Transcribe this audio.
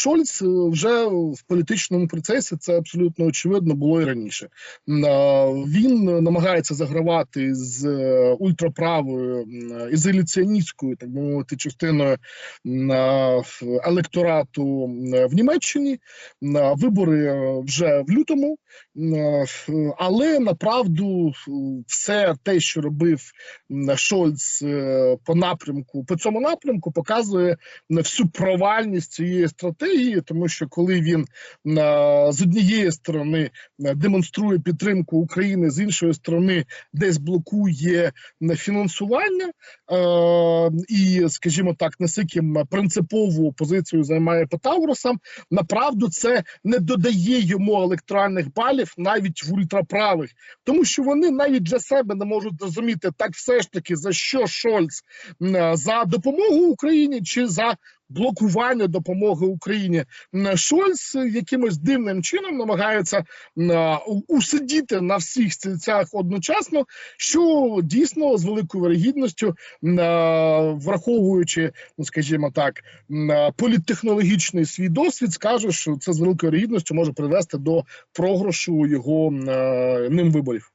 Шольц е, вже в політичному процесі це абсолютно очевидно було і раніше. Е, Він намагається загравати з е, ультраправою м, ізоляціоністською, так би мовити, частиною е, електорату в Німеччині. Е, Вибори е, вже в лютому, е, але направду е, все те, що робив Шольц е, по напрямку, по цьому напрямку, показує всю провальність цієї стратегії, тому що коли він з однієї сторони демонструє підтримку України, з іншої сторони десь блокує фінансування і, скажімо так, наскільки принципову позицію займає по Тавросам, направду це не додає йому електоральних балів навіть в ультраправих, тому що вони навіть для себе не можуть зрозуміти так, все ж таки за що Шольц за допомогу Україні чи за блокування допомоги Україні. Шольц якимось дивним чином намагається усидіти на всіх стільцях одночасно, що дійсно з великою вирогідністю, враховуючи, ну скажімо так, політтехнологічний свій досвід, скаже, що це з великою вирогідністю може привести до програшу його ним виборів.